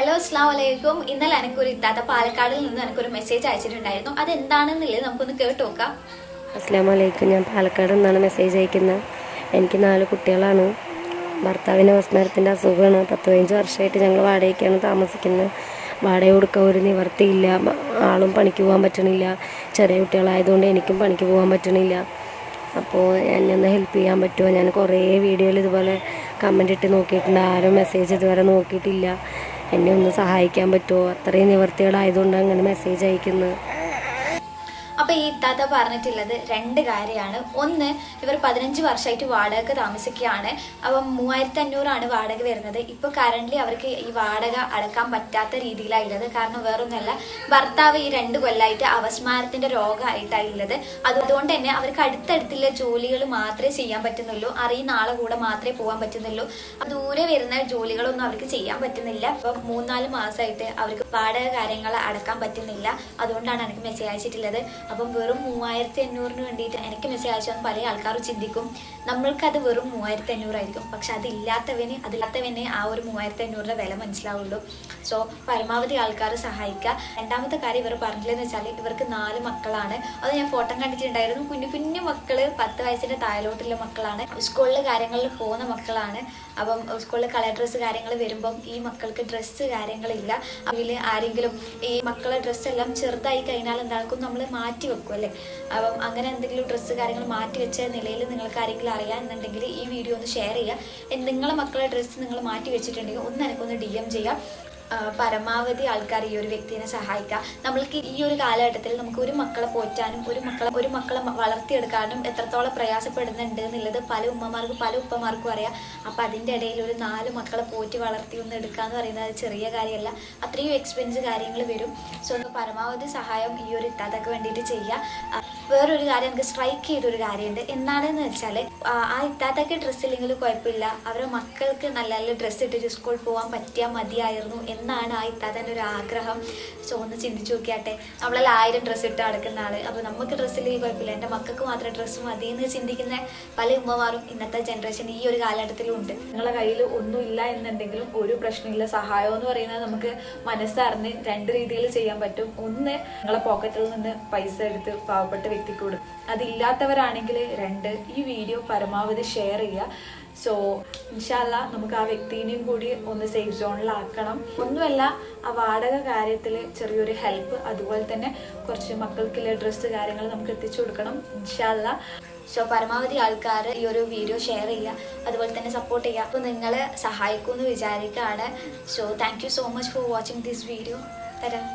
Hello അസ്ലാം വലൈക്കും ഇന്നലെ എനിക്കൊരു ഇത്താത്ത പാലക്കാടിൽ നിന്ന് എനിക്കൊരു മെസ്സേജ് അയച്ചിട്ടുണ്ടായിരുന്നു. അതെന്താണെന്നുള്ളത് നമുക്കൊന്ന് കേട്ട് നോക്കാം. അസ്ലാം വലൈക്കും ഞാൻ പാലക്കാട് നിന്നാണ് മെസ്സേജ് അയക്കുന്നത് എനിക്ക് നാല് കുട്ടികളാണ്. ഭർത്താവിന് വസ്മരത്തിന്റെ അസുഖമാണ്. പത്ത് പതിനഞ്ച് വർഷമായിട്ട് ഞങ്ങൾ വാടകയ്ക്കാണ് താമസിക്കുന്നത് വാടക കൊടുക്കാൻ ഒരു നിവർത്തിയില്ല. ആളും പണിക്ക് പോകാൻ പറ്റണില്ല. ചെറിയ കുട്ടികളായതുകൊണ്ട് എനിക്കും പണിക്ക് പോകാൻ പറ്റണില്ല. അപ്പോൾ എന്നെ ഒന്ന് ഹെൽപ്പ് ചെയ്യാൻ പറ്റുമോ? ഞാൻ കുറേ വീഡിയോയിൽ ഇതുപോലെ കമന്റ് ഇട്ട് നോക്കിയിട്ടുണ്ട്. ആരും മെസ്സേജ് ഇതുവരെ നോക്കിയിട്ടില്ല. എന്നെ ഒന്ന് സഹായിക്കാൻ പറ്റുമോ? അത്രയും നിവർത്തികളായതുകൊണ്ടാണ് അങ്ങനെ മെസ്സേജ് അയക്കുന്നത് അപ്പൊ ഈ ഇത്താത്ത പറഞ്ഞിട്ടുള്ളത് രണ്ട് കാര്യമാണ്. ഒന്ന് ഇവർ പതിനഞ്ച് വർഷമായിട്ട് വാടക താമസിക്കുകയാണ്. അപ്പം മൂവായിരത്തി അഞ്ഞൂറാണ് വാടക വരുന്നത്. ഇപ്പൊ കറന്റ് അവർക്ക് ഈ വാടക അടക്കാൻ പറ്റാത്ത രീതിയിലായുള്ളത് കാരണം വേറൊന്നുമല്ല ഭർത്താവ് ഈ രണ്ട് കൊല്ലമായിട്ട് അവസ്മാരത്തിന്റെ രോഗമായിട്ടാണ് ഉള്ളത്. അതുകൊണ്ട് തന്നെ അവർക്ക് അടുത്തടുത്തുള്ള ജോലികൾ മാത്രമേ ചെയ്യാൻ പറ്റുന്നുള്ളൂ. അറിയുന്ന ആളെ കൂടെ മാത്രമേ പോകാൻ പറ്റുന്നുള്ളൂ. ദൂരെ വരുന്ന ജോലികളൊന്നും അവർക്ക് ചെയ്യാൻ പറ്റുന്നില്ല. അപ്പം മൂന്നാൽ മാസമായിട്ട് അവർക്ക് വാടക കാര്യങ്ങൾ അടക്കാൻ പറ്റുന്നില്ല. അതുകൊണ്ടാണ് എനിക്ക് മെസ്സേജ് അയച്ചിട്ടുള്ളത്. അപ്പം വെറും മൂവായിരത്തി അഞ്ഞൂറിന് വേണ്ടിയിട്ട് എനിക്ക് മെസ്സേജ് അയച്ചാൽ പല ആൾക്കാരും ചിന്തിക്കും നമ്മൾക്കത് വെറും മൂവായിരത്തി അഞ്ഞൂറായിരിക്കും പക്ഷെ അതില്ലാത്തവന് അതില്ലാത്തവന് ആ ഒരു മൂവായിരത്തി അഞ്ഞൂറിന്റെ വില മനസ്സിലാവുള്ളൂ. സോ പരമാവധി ആൾക്കാർ സഹായിക്കുക. രണ്ടാമത്തെ കാര്യം ഇവർ പറഞ്ഞില്ലെന്ന് വെച്ചാൽ ഇവർക്ക് നാല് മക്കളാണ്. അത് ഞാൻ ഫോട്ടോ കണ്ടിട്ടുണ്ടായിരുന്നു. കുഞ്ഞു കുഞ്ഞു മക്കൾ പത്ത് വയസ്സിന്റെ താഴോട്ടുള്ള മക്കളാണ്. സ്കൂളിൽ കാര്യങ്ങളിൽ പോകുന്ന മക്കളാണ്. അപ്പം സ്കൂളിൽ കളർ ഡ്രസ്സ് കാര്യങ്ങൾ വരുമ്പം ഈ മക്കൾക്ക് ഡ്രസ്സ് കാര്യങ്ങളില്ല. അതിൽ ആരെങ്കിലും ഈ മക്കളെ ഡ്രസ്സെല്ലാം ചെറുതായി കഴിഞ്ഞാൽ എന്താക്കും നമ്മൾ മാറ്റി വെക്കും അല്ലേ? അപ്പം അങ്ങനെ എന്തെങ്കിലും ഡ്രസ്സ് കാര്യങ്ങൾ മാറ്റി വെച്ച നിലയിൽ നിങ്ങൾക്ക് ആരെങ്കിലും അറിയാമെന്നുണ്ടെങ്കിൽ ഈ വീഡിയോ ഒന്ന് ഷെയർ ചെയ്യുക. നിങ്ങളെ മക്കളുടെ ഡ്രസ്സ് നിങ്ങൾ മാറ്റി വെച്ചിട്ടുണ്ടെങ്കിൽ ഒന്ന് എനിക്കൊന്ന് ഡി എം ചെയ്യുക പരമാവധി ആൾക്കാർ ഈ ഒരു വ്യക്തിനെ സഹായിക്കാം നമ്മൾക്ക് ഈ ഒരു കാലഘട്ടത്തിൽ നമുക്ക് ഒരു മക്കളെ പോറ്റാനും ഒരു മക്കളെ ഒരു മക്കളെ വളർത്തിയെടുക്കാനും എത്രത്തോളം പ്രയാസപ്പെടുന്നുണ്ട് എന്നുള്ളത് പല ഉമ്മമാർക്കും പല ഉപ്പമാർക്കും അറിയാം. അപ്പം അതിന്റെ ഇടയിൽ ഒരു നാല് മക്കളെ പോറ്റി വളർത്തി ഒന്ന് എടുക്കുക എന്ന് പറയുന്നത് ചെറിയ കാര്യമല്ല. അത്രയും എക്സ്പെൻസ് കാര്യങ്ങൾ വരും. സോ പരമാവധി സഹായം ഈ ഒരു ഇത്താതൊക്കെ വേണ്ടിയിട്ട് ചെയ്യുക വേറൊരു കാര്യം നമുക്ക് സ്ട്രൈക്ക് ചെയ്തൊരു കാര്യമുണ്ട്. എന്താണെന്ന് വെച്ചാൽ ആ ഇത്താത്തൊക്കെ ഡ്രസ്സ് ഇല്ലെങ്കിലും കുഴപ്പമില്ല. അവരുടെ മക്കൾക്ക് നല്ല നല്ല ഡ്രസ്സ് ഇട്ടിട്ട് സ്കൂളിൽ പോകാൻ പറ്റിയാൽ മതിയായിരുന്നു എന്നാണ് ആ തന്നെ ഒരു ആഗ്രഹം സോ ഒന്ന് ചിന്തിച്ചു നോക്കിയാട്ടെ നമ്മളെല്ലാം ആയിരം ഡ്രസ്സ് ഇട്ട് നടക്കുന്ന ആൾ. അപ്പോൾ നമുക്ക് ഡ്രസ്സ് ഇല്ലെങ്കിൽ കുഴപ്പമില്ല. എന്റെ മക്കൾക്ക് മാത്രം ഡ്രസ്സ് മതി എന്ന് ചിന്തിക്കുന്ന പല ഉമ്മമാരും ഇന്നത്തെ ജനറേഷൻ ഈ ഒരു കാലഘട്ടത്തിലുണ്ട്. നിങ്ങളെ കയ്യിൽ ഒന്നുമില്ല എന്നുണ്ടെങ്കിലും ഒരു പ്രശ്നമില്ല. സഹായം എന്ന് പറയുന്നത് നമുക്ക് മനസ്സറിഞ്ഞ് രണ്ട് രീതിയിൽ ചെയ്യാൻ പറ്റും. ഒന്ന് നിങ്ങളെ പോക്കറ്റിൽ നിന്ന് പൈസ എടുത്ത് പാവപ്പെട്ട വ്യക്തിക്ക് കൊടുക്കും. അതില്ലാത്തവരാണെങ്കിൽ രണ്ട് ഈ വീഡിയോ പരമാവധി ഷെയർ ചെയ്യുക. സോ ഇൻഷാല്ല നമുക്ക് ആ വ്യക്തിനെയും കൂടി ഒന്ന് സേഫ് സോണിലാക്കണം ഒന്നുമല്ല ആ വാടക കാര്യത്തിൽ ചെറിയൊരു ഹെൽപ്പ് അതുപോലെ തന്നെ കുറച്ച് മക്കൾക്കുള്ള ഡ്രസ്സ് കാര്യങ്ങൾ നമുക്ക് എത്തിച്ചു കൊടുക്കണം ഇൻഷാല്ല സോ പരമാവധി ആൾക്കാർ ഈ ഒരു വീഡിയോ ഷെയർ ചെയ്യുക അതുപോലെ തന്നെ സപ്പോർട്ട് ചെയ്യുക. അപ്പോൾ നിങ്ങൾ സഹായിക്കുമെന്ന് വിചാരിക്കുകയാണ്. So thank so much for watching this video തരാം.